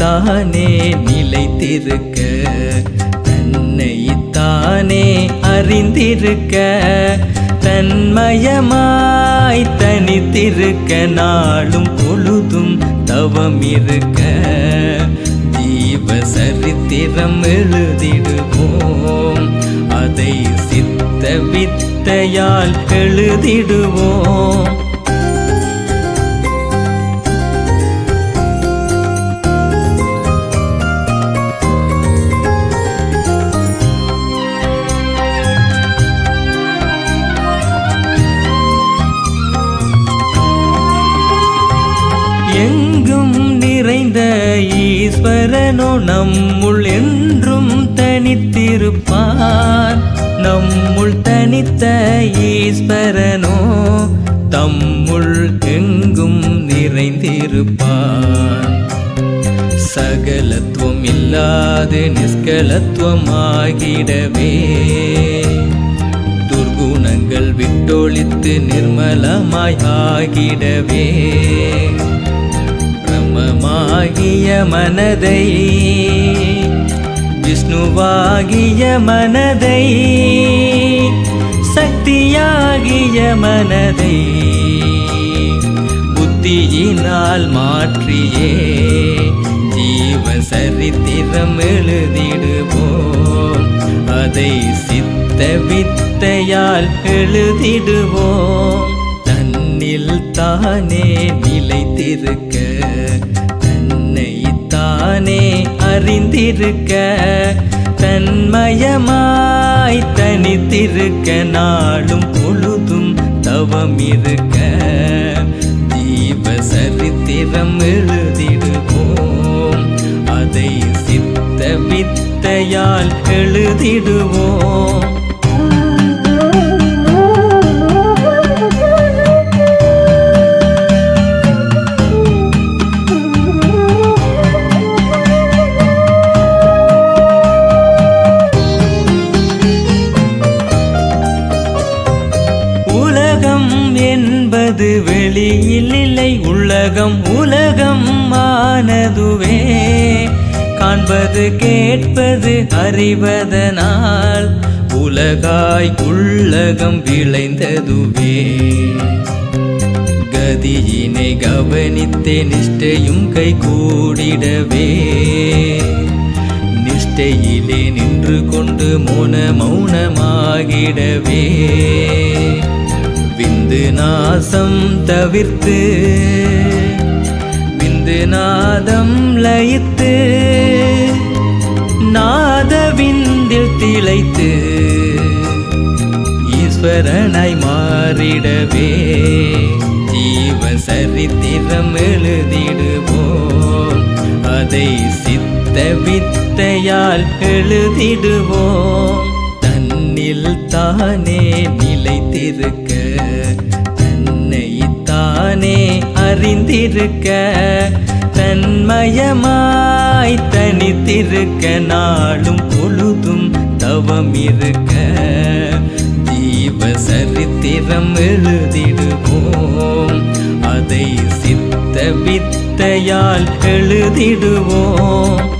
தன்னைத்தானே நிலைத்திருக்க தன்னைத்தானே அறிந்திருக்க தன்மயமாய் தனித்திருக்க நாளும் பொழுதும் தவம் இருக்க தீப சரித்திரம் எழுதிடுவோம் அதை சித்த வித்தையால் எழுதிடுவோம். எங்கும் நிறைந்த ஈஸ்வரனோ நம்முள் என்றும் தனித்திருப்பார். நம்முள் தனித்த ஈஸ்வரனோ தம்முள் எங்கும் நிறைந்திருப்பார். சகலத்துவம் இல்லாது நிஷ்கலத்துவமாகிடவே. துர்குணங்கள் விட்டொழித்து நிர்மலமாய் ஆகிடவே. விஷ்ணுவாகிய மனதை விஷ்ணுவாகிய மனதை சக்தியாகிய மனதை புத்தியினால் மாற்றியே ஜீவ சரித்திரம் எழுதிடுவோம். அதை சித்த வித்தையால் எழுதிடுவோம். தன்னில் தானே நிலைத்திருக்க அறிந்திருக்க தன்மயமாய் தனித்திருக்க நாளும் பொழுதும் தவம் இருக்க. தீப சரித்திரம் எழுதிடுவோம் அதை சித்த வித்தையால் எழுதிடுவோம். உலகம் என்பது வெளியில் இல்லை உலகம் உலகம் ஆனதுவே. காண்பது கேட்பது அறிவதனால் உலகாய் உள்ளகம் விளைந்ததுவே. கதியினை கவனித்தே நிஷ்டையும் கை கூடிடவே நிஷ்டையிலே நின்று கொண்டு மோன மௌனமாகிடவே. நாசம் தவிர்த்து விந்து நாதம் லயித்து நாத விந்தில் திளைத்து ஈஸ்வரனாய் மாறிடவே. ஜீவ சரித்திரம் எழுதிடுவோம். அதை சித்த வித்தையால் எழுதிடுவோம். தன்னில் தானே நிலைத்திருக்க தானே அறிந்திருக்க தன்மயமாய் தனித்திருக்க நாளும் பொழுதும் தவம் இருக்க. ஜீவ சரித்திரம் எழுதிடுவோம் அதை சித்த வித்தையால் எழுதிடுவோம்.